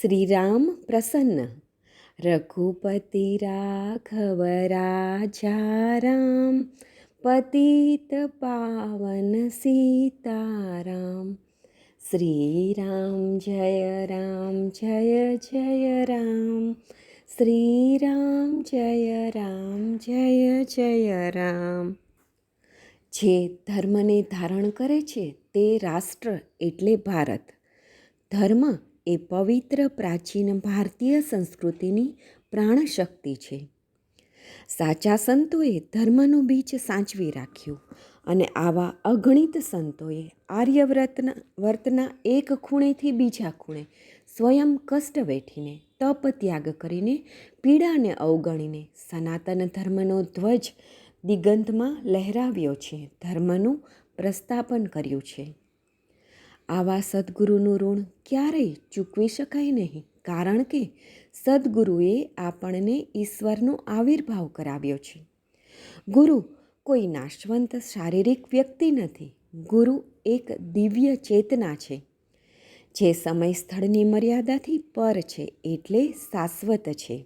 શ્રીરામ પ્રસન્ન. રઘુપતિ રાઘવ રાજા રામ, પતિત પાવન સીતારામ. શ્રીરામ જય રામ, જય જય રામ. શ્રીરામ જય રામ, જય જય રામ. જે ધર્મને ધારણ કરે છે તે રાષ્ટ્ર એટલે ભારત. ધર્મ એ પવિત્ર પ્રાચીન ભારતીય સંસ્કૃતિની પ્રાણશક્તિ છે. સાચા સંતોએ ધર્મનું બીજ સાચવી રાખ્યું અને આવા અગણિત સંતોએ આર્યવ્રતના, વર્તના એક ખૂણેથી બીજા ખૂણે સ્વયં કષ્ટ વેઠીને તપ ત્યાગ કરીને પીડાને અવગણીને સનાતન ધર્મનો ધ્વજ દિગંતમાં લહેરાવ્યો છે. ધર્મનું પ્રસ્થાપન કર્યું છે. આવા સદગુરુનું ઋણ ક્યારેય ચૂકવી શકાય નહીં, કારણ કે સદગુરુએ આપણને ઈશ્વરનો આવિર્ભાવ કરાવ્યો છે. ગુરુ કોઈ નાશવંત શારીરિક વ્યક્તિ નથી, ગુરુ એક દિવ્ય ચેતના છે. જે સમય સ્થળની મર્યાદાથી પર છે એટલે શાશ્વત છે.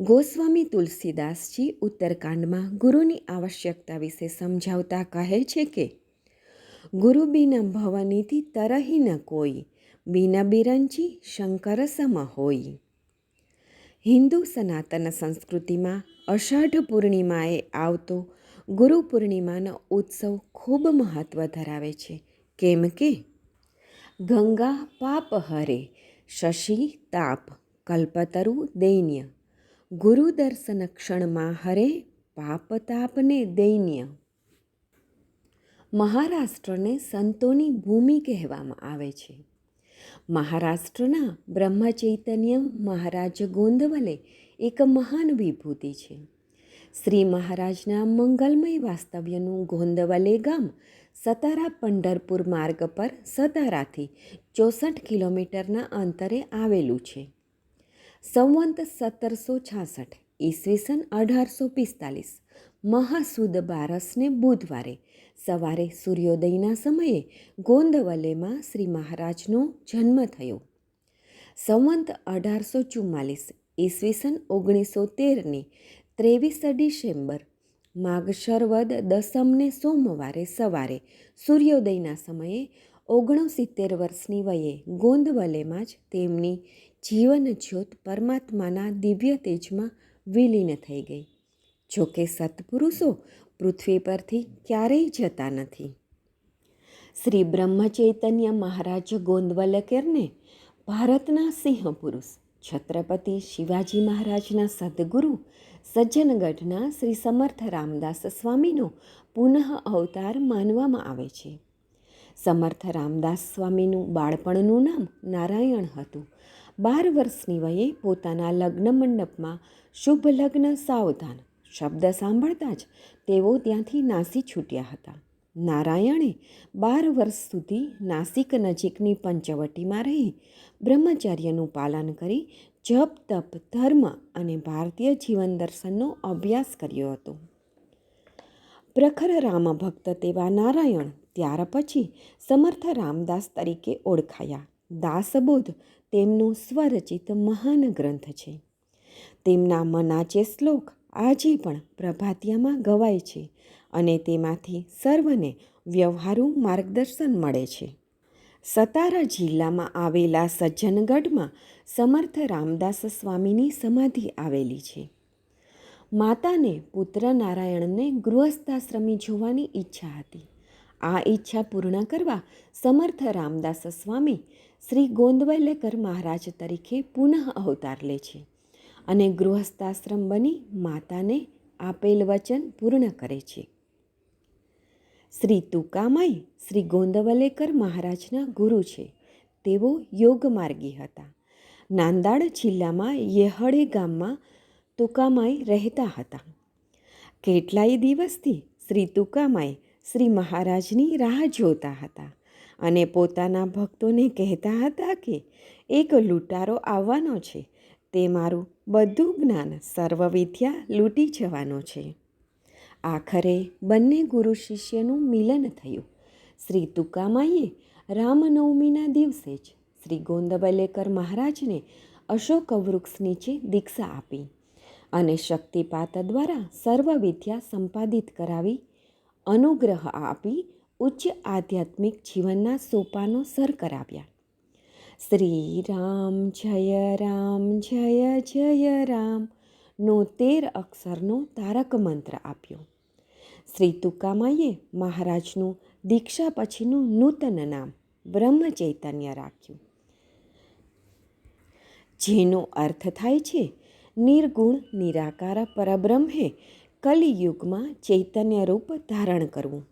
ગોસ્વામી તુલસીદાસજી ઉત્તરકાંડમાં ગુરુની આવશ્યકતા વિશે સમજાવતા કહે છે કે ગુરુ બિન ભવનીથી તરહી ન કોઈ, બિન બિરંચી શંકર સમ હોય. હિન્દુ સનાતન સંસ્કૃતિમાં અષાઢ પૂર્ણિમાએ આવતો ગુરુ પૂર્ણિમાનો ઉત્સવ ખૂબ મહત્ત્વ ધરાવે છે. કેમ કે ગંગા પાપ હરે, શશી તાપ, કલ્પતરુ દૈન્ય. ગુરુ દર્શન ક્ષણમાં હરે, પાપ તાપને દૈન્ય. મહારાષ્ટ્રને સંતોની ભૂમિ કહેવામાં આવે છે. મહારાષ્ટ્રના બ્રહ્મચૈતન્ય મહારાજ ગોંદવલે એક મહાન વિભૂતિ છે. શ્રી મહારાજના મંગલમય વાસ્તવ્યનું ગોંદવલે ગામ સતારા પંઢરપુર માર્ગ પર સતારાથી ચોસઠ કિલોમીટરના અંતરે આવેલું છે. સંવંત સત્તરસો છાસઠ ઈસવીસન અઢારસો પિસ્તાલીસ મહાસુદ બારસને બુધવારે સવારે સૂર્યોદયના સમયે ગોંદવલેમાં શ્રી મહારાજનો જન્મ થયો. સંવંત અઢારસો ચુમ્માલીસ ઈસવીસન ઓગણીસો તેરની ત્રેવીસ ડિસેમ્બર માગશરવદ દસમને સોમવારે સવારે સૂર્યોદયના સમયે ઓગણસિત્તેર વર્ષની વયે ગોંદવલેમાં જ તેમની જીવન જ્યોત પરમાત્માના દિવ્ય તેજમાં વિલીન થઈ ગઈ. જોકે સત્પુરુષો પૃથ્વી પરથી ક્યારેય જતા નથી. શ્રી બ્રહ્મચૈતન્ય મહારાજ ગોંદવલકરને ભારતના સિંહ પુરુષ છત્રપતિ શિવાજી મહારાજના સદગુરુ સજ્જનગઢના શ્રી સમર્થ રામદાસ સ્વામીનો પુનઃ અવતાર માનવામાં આવે છે. સમર્થ રામદાસ સ્વામીનું બાળપણનું નામ નારાયણ હતું. બાર વર્ષની વયે પોતાના લગ્ન મંડપમાં શુભ લગ્ન સાવધાન શબ્દ સાંભળતા જ તેઓ ત્યાંથી નાસી છૂટ્યા હતા. નારાયણે બાર વર્ષ સુધી નાસિક નજીકની પંચવટીમાં રહી, બ્રહ્મચર્યનું પાલન કરી, જપ, તપ, ધર્મ અને ભારતીય જીવન દર્શનનો અભ્યાસ કર્યો હતો. પ્રખર રામ ભક્ત તેવા નારાયણ ત્યાર પછી સમર્થ રામદાસ તરીકે ઓળખાયા. દાસબોધ તેમનો સ્વરચિત મહાન ગ્રંથ છે. તેમના મનાચે શ્લોક આજે પણ પ્રભાતિયામાં ગવાય છે અને તેમાંથી સર્વને વ્યવહારુ માર્ગદર્શન મળે છે. સતારા જિલ્લામાં આવેલા સજ્જનગઢમાં સમર્થ રામદાસ સ્વામીની સમાધિ આવેલી છે. માતાને પુત્ર નારાયણને ગૃહસ્થાશ્રમી જોવાની ઈચ્છા હતી. આ ઈચ્છા પૂર્ણ કરવા સમર્થ રામદાસ સ્વામી શ્રી ગોંદવલેકર મહારાજ તરીકે પુનઃ અવતાર લે છે. અને ગૃહસ્થાશ્રમ બની માતાને આપેલ વચન પૂર્ણ કરે છે. શ્રી તુકામાઈ શ્રી ગોંદવલેકર મહારાજના ગુરુ છે. તેઓ યોગમાર્ગી હતા. નાંદાડ જિલ્લામાં યેહળે ગામમાં તુકામાઈ રહેતા હતા. કેટલાય દિવસથી શ્રી તુકામાઈ શ્રી મહારાજની રાહ જોતા હતા અને પોતાના ભક્તોને કહેતા હતા કે, એક લૂંટારો આવવાનો છે. તે મારું બધું જ્ઞાન સર્વવિદ્યા લૂંટી જવાનો છે. આખરે બંને ગુરુ શિષ્યનું મિલન થયું. શ્રી તુકામાઈએ રામનવમીના દિવસે જ શ્રી ગોંદવલેકર મહારાજને અશોક વૃક્ષ નીચે દીક્ષા આપી અને શક્તિપાત દ્વારા સર્વ વિદ્યા સંપાદિત કરાવી, અનુગ્રહ આપી, ઉચ્ચ આધ્યાત્મિક જીવનના સોપાનો સર કરાવ્યા. શ્રી રામ જય રામ, જય જય રામ. નો તેર અક્ષરનો તારક મંત્ર આપ્યો. શ્રી તુકામાઈએ મહારાજનું દીક્ષા પછીનું નૂતન નામ બ્રહ્મ ચૈતન્ય રાખ્યું. જેનો અર્થ થાય છે, નિર્ગુણ, નિરાકાર, પરબ્રહ્મે કલિયુગમાં ચૈતન્ય રૂપ ધારણ કરવું.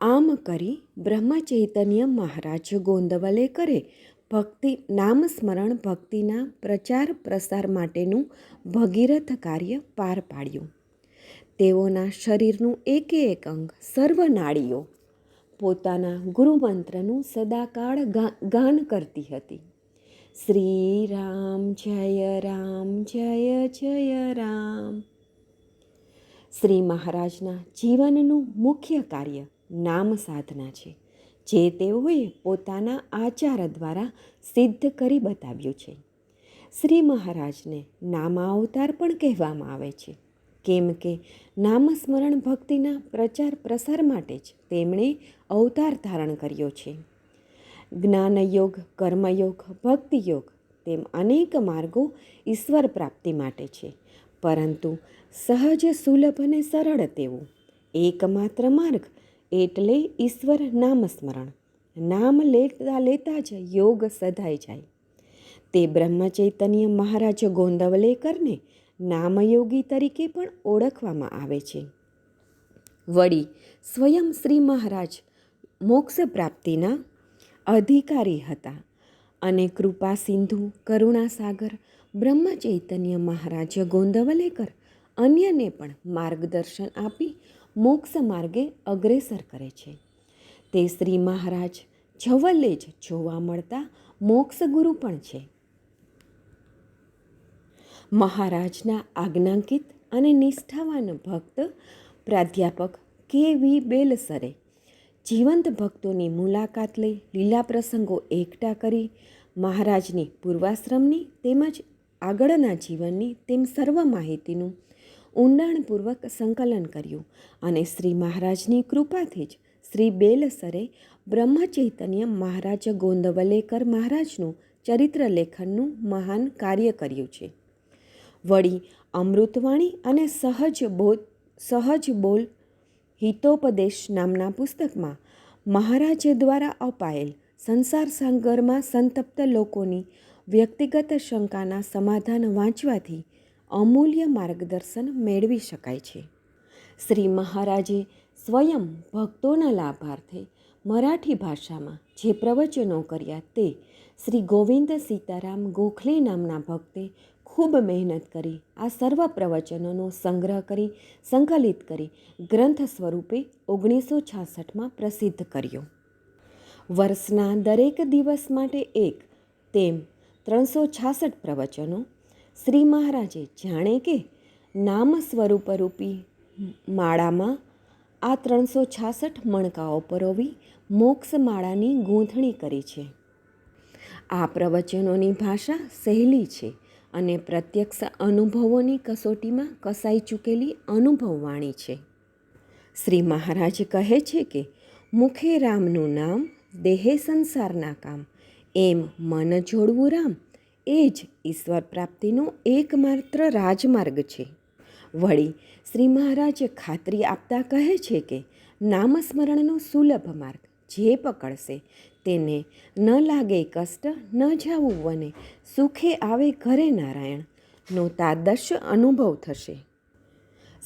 આમ કરી બ્રહ્મ ચૈતન્ય મહારાજ ગોંદવલે કરે ભક્તિ, નામસ્મરણ ભક્તિના પ્રચાર પ્રસાર માટેનું ભગીરથ કાર્ય પાર પાડ્યું. તેઓના શરીરનું એકે એક અંગ સર્વ નાડીઓ. પોતાના ગુરુમંત્રનું સદાકાળ ગાન કરતી હતી. શ્રી રામ જય રામ, જય જય રામ. શ્રી મહારાજના જીવનનું મુખ્ય કાર્ય નામ સાધના છે. જે તેઓએ પોતાના આચાર દ્વારા સિદ્ધ કરી બતાવ્યું છે. શ્રી મહારાજને નામાવતાર પણ કહેવામાં આવે છે. કેમ કે નામસ્મરણ ભક્તિના પ્રચાર પ્રસાર માટે જ તેમણે અવતાર ધારણ કર્યો છે. જ્ઞાનયોગ, કર્મયોગ, ભક્તિયોગ તેમ અનેક માર્ગો ઈશ્વર પ્રાપ્તિ માટે છે. પરંતુ સહજ સુલભ અને સરળ તેવું એકમાત્ર માર્ગ એટલે ઈશ્વર નામસ્મરણ નામ લેતા લેતા જ યોગ સધાઈ જાય. તે બ્રહ્મચૈતન્ય મહારાજ ગોંદવલેકરને નામયોગી તરીકે પણ ઓળખવામાં આવે છે. વળી સ્વયં શ્રી મહારાજ મોક્ષ પ્રાપ્તિના અધિકારી હતા અને કૃપા સિંધુ, કરુણાસાગર, બ્રહ્મચૈતન્ય મહારાજ ગોંદવલેકર અન્યને પણ માર્ગદર્શન આપી મોક્ષ માર્ગે અગ્રેસર કરે છે. તે શ્રી મહારાજ જવલ્લે જ જોવા મળતા મોક્ષ ગુરુ પણ છે. મહારાજના આજ્ઞાંકિત અને નિષ્ઠાવાન ભક્ત પ્રાધ્યાપક કે વી બેલસરે જીવંત ભક્તોની મુલાકાત લઈ લીલા પ્રસંગો એકઠા કરી મહારાજની પૂર્વાશ્રમની તેમજ આગળના જીવનની તેમ સર્વ માહિતીનું ઊંડાણપૂર્વક સંકલન કર્યું અને શ્રી મહારાજની કૃપાથી જ શ્રી બેલસરે બ્રહ્મચૈતન્ય મહારાજ ગોંદવલેકર મહારાજનું ચરિત્ર લેખનનું મહાન કાર્ય કર્યું છે. વળી અમૃતવાણી અને સહજ બોધ સહજ બોલ હિતોપદેશ નામના પુસ્તકમાં મહારાજ દ્વારા અપાયેલ સંસાર સાગરમાં સંતપ્ત લોકોની વ્યક્તિગત શંકાના સમાધાન વાંચવાથી અમૂલ્ય માર્ગદર્શન મેળવી શકાય છે. શ્રી મહારાજે સ્વયં ભક્તોના લાભાર્થે મરાઠી ભાષામાં જે પ્રવચનો કર્યા તે શ્રી ગોવિંદ સીતારામ ગોખલે નામના ભક્તે ખૂબ મહેનત કરી આ સર્વ પ્રવચનોનો સંગ્રહ કરી, સંકલિત કરી, ગ્રંથ સ્વરૂપે ઓગણીસો છાસઠમાં પ્રસિદ્ધ કર્યો. વર્ષના દરેક દિવસ માટે એક તેમ ત્રણસો છાસઠ પ્રવચનો શ્રી મહારાજે જાણે કે નામ સ્વરૂપરૂપી માળામાં આ ત્રણસો છાસઠ મણકાઓ પરોવી મોક્ષ માળાની ગૂંથણી કરી છે. આ પ્રવચનોની ભાષા સહેલી છે અને પ્રત્યક્ષ અનુભવોની કસોટીમાં કસાઈ ચૂકેલી અનુભવવાણી છે. શ્રી મહારાજ કહે છે કે, મુખે રામનું નામ, દેહે સંસારના કામ, એમ મન જોડવું રામ એ જ ઈશ્વર પ્રાપ્તિનો એકમાત્ર રાજમાર્ગ છે. વળી શ્રી મહારાજ ખાતરી આપતા કહે છે કે નામસ્મરણનો સુલભ માર્ગ જે પકડશે તેને ન લાગે કષ્ટ, ન જાવું વને, સુખે આવે ઘરે નારાયણનો તાદર્શ અનુભવ થશે.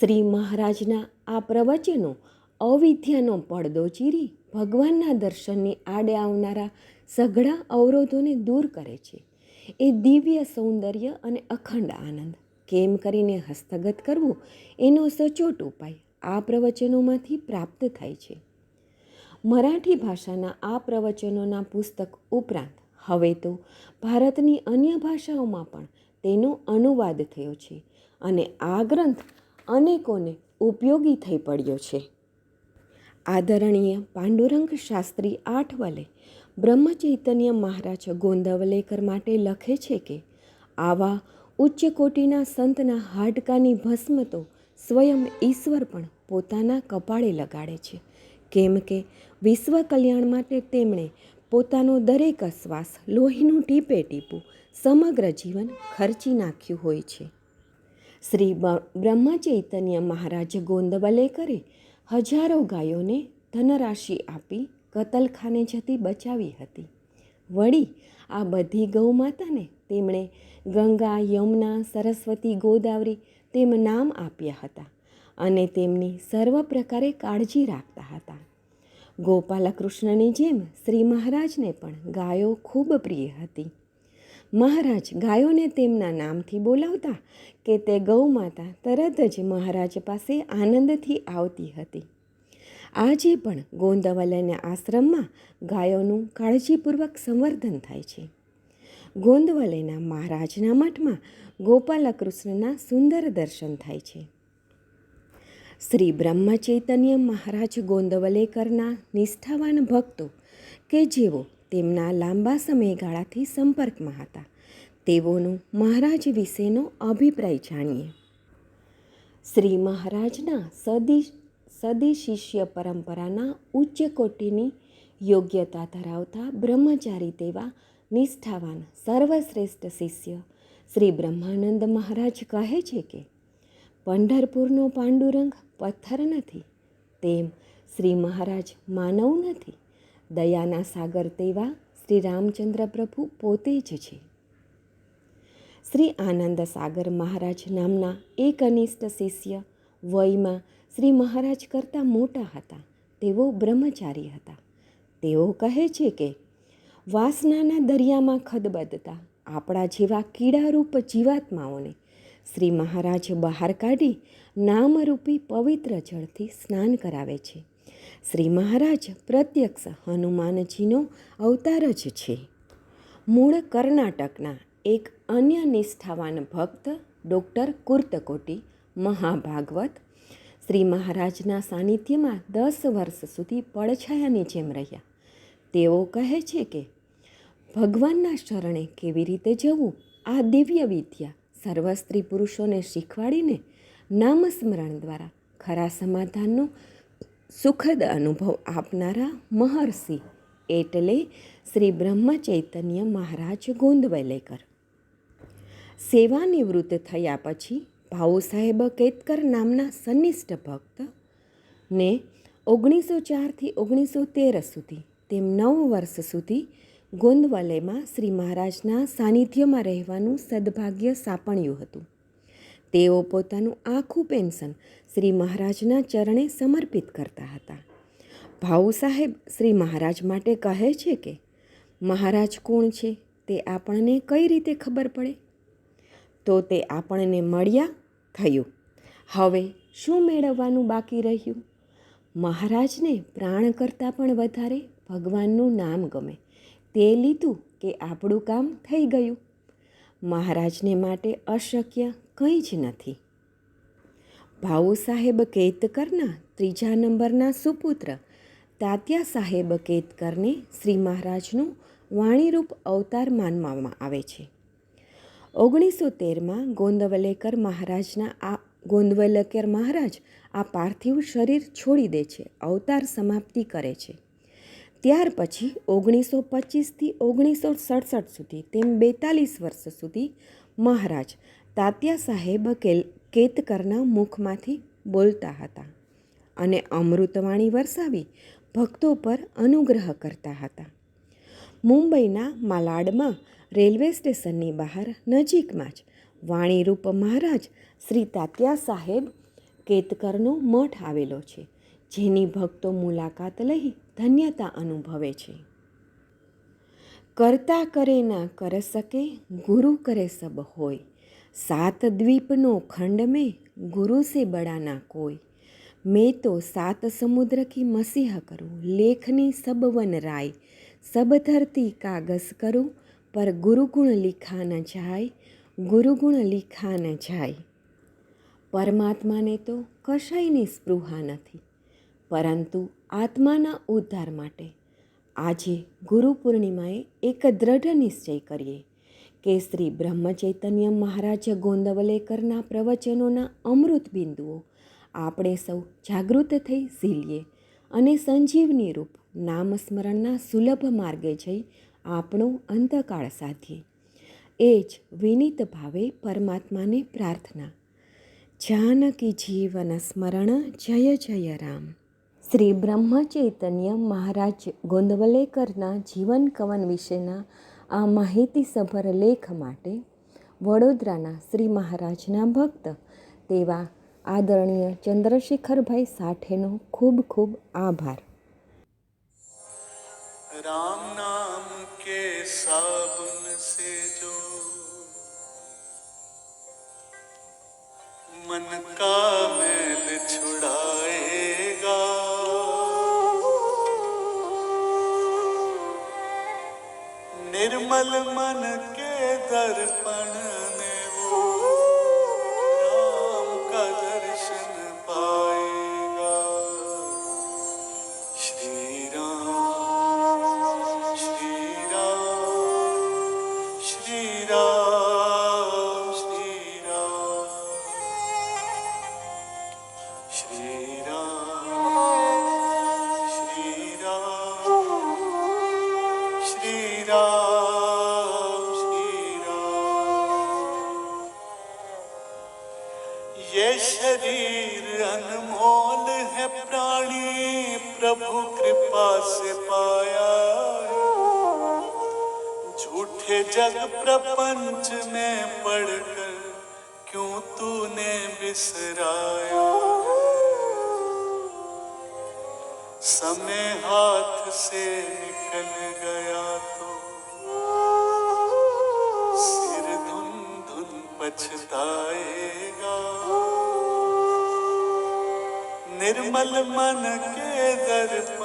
શ્રી મહારાજના આ પ્રવચનો અવિદ્યાનો પડદો ચીરી ભગવાનના દર્શનની આડે આવનારા સઘળા અવરોધોને દૂર કરે છે. એ દિવ્ય સૌંદર્ય અને અખંડ આનંદ. કેમ કરીને હસ્તગત કરવું એનો સચોટ ઉપાય આ પ્રવચનોમાંથી પ્રાપ્ત થાય છે. મરાઠી ભાષાના આ પ્રવચનોના પુસ્તક ઉપરાંત હવે તો ભારતની અન્ય ભાષાઓમાં પણ તેનો અનુવાદ થયો છે અને આ ગ્રંથ અનેકોને ઉપયોગી થઈ પડ્યો છે. આદરણીય પાંડુરંગ શાસ્ત્રી આઠવલે બ્રહ્મચૈતન્ય મહારાજ ગોંદવલેકર માટે લખે છે કે, આવા ઉચ્ચ કોટીના સંતના હાડકાની ભસ્મ તો સ્વયં ઈશ્વર પણ પોતાના કપાળે લગાડે છે. કેમ કે વિશ્વ કલ્યાણ માટે તેમણે પોતાનો દરેક શ્વાસ લોહીનું ટીપે ટીપું સમગ્ર જીવન ખર્ચી નાખ્યું હોય છે. શ્રી બ્રહ્મચૈતન્ય મહારાજ ગોંદવલેકરે હજારો ગાયોને ધનરાશિ આપી કતલખાને જતી બચાવી હતી. વળી આ બધી ગૌમાતાને તેમણે ગંગા, યમુના, સરસ્વતી, ગોદાવરી તેમ નામ આપ્યા હતા અને તેમની સર્વ પ્રકારે કાળજી રાખતા હતા. ગોપાલકૃષ્ણની જેમ શ્રી મહારાજને પણ ગાયો ખૂબ પ્રિય હતી. મહારાજ ગાયોને તેમના નામથી બોલાવતા કે તે ગૌ માતા તરત જ મહારાજ પાસે આનંદથી આવતી હતી. આજે પણ ગોંદવલના આશ્રમમાં ગાયોનું કાળજીપૂર્વક સંવર્ધન થાય છે. ગોંદવલેના મહારાજના મઠમાં ગોપાલકૃષ્ણના સુંદર દર્શન થાય છે. શ્રી બ્રહ્મચૈતન્ય મહારાજ ગોંદવલેકરના નિષ્ઠાવાન ભક્તો કે જેઓ તેમના લાંબા સમયગાળાથી સંપર્કમાં હતા, તેઓનું મહારાજ વિશેનો અભિપ્રાય જાણીએ. શ્રી મહારાજના સદી સદી શિષ્ય પરંપરાના ઉચ્ચ કોટીની યોગ્યતા ધરાવતા બ્રહ્મચારી તેવા નિષ્ઠાવાન સર્વશ્રેષ્ઠ શિષ્ય શ્રી બ્રહ્માનંદ મહારાજ કહે છે કે, પંઢરપુરનો પાંડુરંગ પથ્થર નથી, તેમ શ્રી મહારાજ માનવ નથી. દયાના સાગર તેવા શ્રી રામચંદ્ર પ્રભુ પોતે જ છે. શ્રી આનંદ સાગર મહારાજ નામના એક અનિષ્ટ શિષ્ય વયમાં શ્રી મહારાજ કરતાં મોટા હતા. તેઓ બ્રહ્મચારી હતા. તેઓ કહે છે કે, વાસનાના દરિયામાં ખદબદતા આપણા જેવા કીડારૂપ જીવાત્માઓને શ્રી મહારાજ બહાર કાઢી નામરૂપી પવિત્ર જળથી સ્નાન કરાવે છે. શ્રી મહારાજ પ્રત્યક્ષ હનુમાનજીનો અવતાર જ છે. મૂળ કર્ણાટકના એક અન્ય નિષ્ઠાવાન ભક્ત ડૉક્ટર કુર્તકોટી મહાભાગવત શ્રી મહારાજના સાનિધ્યમાં દસ વર્ષ સુધી પડછાયાની જેમ રહ્યા. તેઓ કહે છે કે, ભગવાનના શરણે કેવી રીતે જવું? આ દિવ્ય વિદ્યા સર્વ સ્ત્રી પુરુષોને શીખવાડીને નામસ્મરણ દ્વારા ખરા સમાધાનનો સુખદ અનુભવ આપનારા મહર્ષિ એટલે શ્રી બ્રહ્મચૈતન્ય મહારાજ ગોંદવલેકર. સેવા નિવૃત્ત થયા પછી ભાઉ સાહેબ કેતકર નામના સન્નિષ્ઠ ભક્ત ને ઓગણીસો ચારથી ઓગણીસો તેર સુધી, તેમ નવ વર્ષ સુધી ગોંદવલેમાં શ્રી મહારાજના સાનિધ્યમાં રહેવાનું સદભાગ્ય સાપણ્યું હતું. તેઓ પોતાનું આખું પેન્શન શ્રી મહારાજના ચરણે સમર્પિત કરતા હતા. ભાઉ સાહેબ શ્રી મહારાજ માટે કહે છે કે, મહારાજ કોણ છે? તે આપણને કઈ રીતે ખબર પડે? તો તે આપણને મળ્યા થયું. હવે શું મેળવવાનું બાકી રહ્યું? મહારાજને પ્રાણ કરતાં પણ વધારે ભગવાનનું નામ ગમે. તે લીધું કે આપણું કામ થઈ ગયું. મહારાજને માટે અશક્ય કંઈ જ નથી. ભાઉ સાહેબ કેતકરના ત્રીજા નંબરના સુપુત્ર તાત્યા સાહેબ કેતકરને શ્રી મહારાજનું વાણીરૂપ અવતાર માનવામાં આવે છે. ઓગણીસો તેરમાં ગોંદવલેકર મહારાજના આ ગોંદવલેકર મહારાજ આ પાર્થિવ શરીર છોડી દે છે, અવતાર સમાપ્તિ કરે છે. ત્યાર પછી ઓગણીસો પચીસથી ઓગણીસો સડસઠ સુધી તેમ બેતાલીસ વર્ષ સુધી મહારાજ તાત્યા સાહેબ કેલ કેતકરના મુખમાંથી બોલતા હતા અને અમૃતવાણી વરસાવી ભક્તો પર અનુગ્રહ કરતા હતા. મુંબઈના માલાડમાં રેલવે સ્ટેશનની બહાર નજીકમાં જ વાણીરૂપ મહારાજ શ્રી તાત્યા સાહેબ કેતકરનો મઠ આવેલો છે, જેની ભક્તો મુલાકાત લઈ ધન્યતા અનુભવે છે. કરતા કરે ના કર શકે, ગુરુ કરે સબ હોય. સાત દ્વીપનો ખંડ મેં ગુરુ સે બડા ના કોઈ. મેં તો સાત સમુદ્ર કી મસીહ કરું, લેખની સબ વન રાય. સબ ધરતી કાગસ કરું પર ગુરુગુણ લીખા ન જાય, ગુરુગુણ લીખા ન જાય. પરમાત્માને તો કશાયની સ્પૃહા નથી, પરંતુ આત્માના ઉદ્ધાર માટે આજે ગુરુ પૂર્ણિમાએ એક દ્રઢ નિશ્ચય કરીએ કે શ્રી બ્રહ્મચૈતન્ય મહારાજ ગોંદવલેકરના પ્રવચનોના અમૃત બિંદુઓ આપણે સૌ જાગૃત થઈ ઝીલીએ અને સંજીવની રૂપ નામસ્મરણના સુલભ માર્ગે જઈ આપણો અંતકાળ સાધીએ. એ જ વિનીત ભાવે પરમાત્માને પ્રાર્થના. જાનકી જીવન સ્મરણ, જય જય રામ. શ્રી બ્રહ્મચૈતન્ય મહારાજ ગોંદવલેકરના જીવન કવન વિશેના આ માહિતીસભર લેખ માટે વડોદરાના શ્રી મહારાજના ભક્ત તેવા આદરણીય ચંદ્રશેખરભાઈ સાઠેનો ખૂબ ખૂબ આભાર. राम नाम के साबुन से जो मन का मैल छुड़ाएगा निर्मल मन के दर्पण प्रभु कृपा से पाया झूठे जग प्रपंच में पढ़कर क्यों तूने बिसराया? समय हाथ से निकल गया तो सिर धुन धुन पछताएगा। निर्मल मन के Deniz